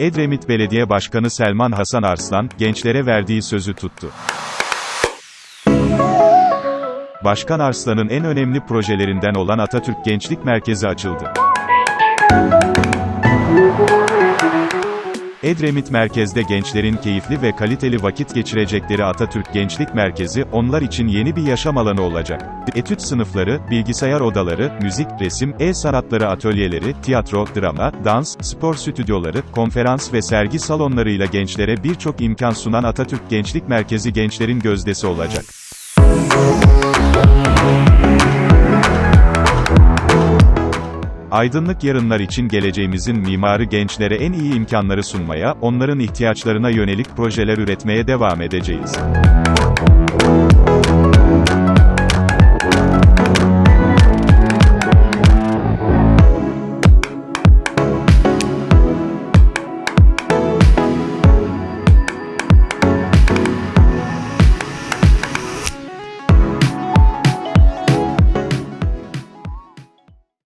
Edremit Belediye Başkanı Selman Hasan Arslan, gençlere verdiği sözü tuttu. Başkan Arslan'ın en önemli projelerinden olan Atatürk Gençlik Merkezi açıldı. Edremit Merkez'de gençlerin keyifli ve kaliteli vakit geçirecekleri Atatürk Gençlik Merkezi, onlar için yeni bir yaşam alanı olacak. Etüt sınıfları, bilgisayar odaları, müzik, resim, el sanatları atölyeleri, tiyatro, drama, dans, spor stüdyoları, konferans ve sergi salonlarıyla gençlere birçok imkan sunan Atatürk Gençlik Merkezi gençlerin gözdesi olacak. Aydınlık yarınlar için geleceğimizin mimarı gençlere en iyi imkanları sunmaya, onların ihtiyaçlarına yönelik projeler üretmeye devam edeceğiz.